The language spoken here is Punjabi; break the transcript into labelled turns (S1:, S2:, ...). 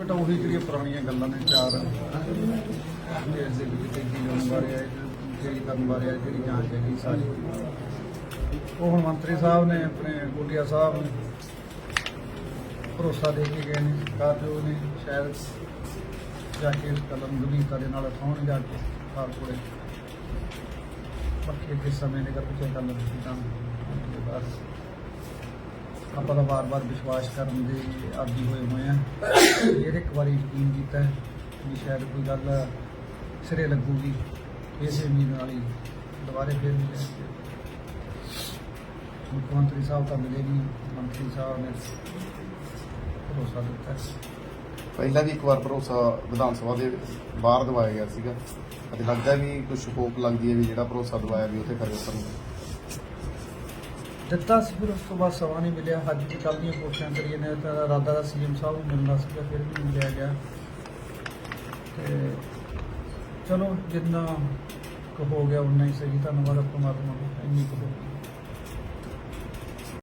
S1: ਬੇਟਾ ਉਹੀ ਜਿਹੜੀਆਂ ਪੁਰਾਣੀਆਂ ਗੱਲਾਂ ਨੇ ਚਾਰ। ਦੇਸ਼ ਦੇ ਵਿੱਚ ਕੀ ਹੋਣ ਬਾਰੇ ਹੈ ਜਿਹੜੀ ਕਰਨ ਬਾਰੇ ਹੈ ਜਿਹੜੀ ਜਾਂਚ ਹੈਗੀ ਸਾਰੀ। ਉਹ ਹੁਣ ਮੰਤਰੀ ਸਾਹਿਬ ਨੇ, ਆਪਣੇ ਗੁੱਡੀਆ ਸਾਹਿਬ ਨੂੰ ਭਰੋਸਾ ਦੇ ਕੇ ਗਏ ਨੇ ਕਾਰਜੋਗ ਨੇ, ਸ਼ਾਇਦ ਜਾ ਕੇ ਕਲਮ ਗਵੀਤਾ ਦੇ ਨਾਲ ਸੌਣ ਜਾ ਕੇ ਸਾਲ ਕੋਲੇ। ਬਾਕੀ ਅੱਗੇ ਸਮੇਂ ਦੇ ਪਿੱਛੇ ਗੱਲ ਨਹੀਂ ਬਸ ਆਪਾਂ ਤਾਂ ਵਾਰ-ਵਾਰ ਵਿਸ਼ਵਾਸ ਕਰਨ ਦੇ ਆਦੀ ਹੋਏ ਹੋਏ ਆ। ਇਹ ਇੱਕ ਵਾਰੀ ਯਕੀਨ ਕੀਤਾ ਵੀ ਸ਼ਾਇਦ ਕੋਈ ਗੱਲ ਸਿਰੇ ਲੱਗੂਗੀ, ਇਸੇ ਉਮੀਦ ਨਾਲ ਹੀ ਦੁਬਾਰੇ ਫਿਰ ਮਿਲੇ ਮੁੱਖ ਮੰਤਰੀ ਸਾਹਿਬ ਤਾਂ ਮਿਲੇ ਨਹੀਂ, ਮੰਤਰੀ ਸਾਹਿਬ ਨੇ ਭਰੋਸਾ ਦਿੱਤਾ।
S2: ਪਹਿਲਾਂ ਵੀ ਇੱਕ ਵਾਰ ਭਰੋਸਾ ਵਿਧਾਨ ਸਭਾ ਦੇ ਬਾਹਰ ਦਵਾਇਆ ਗਿਆ ਸੀਗਾ। ਅਤੇ ਲੱਗਦਾ ਵੀ ਕੁਝ ਹੋਪ ਲੱਗਦੀ ਹੈ ਵੀ ਜਿਹੜਾ ਭਰੋਸਾ ਦਵਾਇਆ ਵੀ ਉੱਥੇ ਖਰੇ ਉਤਰਨਗੇ
S1: ਦਿੱਤਾ ਸੀ, ਫਿਰ ਉਸ ਤੋਂ ਬਾਅਦ ਸਮਾਂ ਨਹੀਂ ਮਿਲਿਆ। ਅੱਜ ਵੀ ਕੱਲ੍ਹ ਦੀਆਂ ਕੋਸ਼ਿਸ਼ਾਂ ਕਰੀਏ ਨੇ, ਤਾਂ ਇਰਾਦਾ ਦਾ ਸੀਐਮ ਸਾਹਿਬ ਨੂੰ ਮਿਲਣਾ ਸੀਗਾ, ਫਿਰ ਵੀ ਨਹੀਂ ਮਿਲਿਆ ਗਿਆ। ਤੇ ਚਲੋ, ਜਿੰਨਾ ਕੁ ਹੋ ਗਿਆ ਉਨਾ ਹੀ ਸਹੀ। ਧੰਨਵਾਦ ਪਰਮਾਤਮਾ ਦਾ ਇੰਨੀ ਕੁ ਹੋ ਗਈ।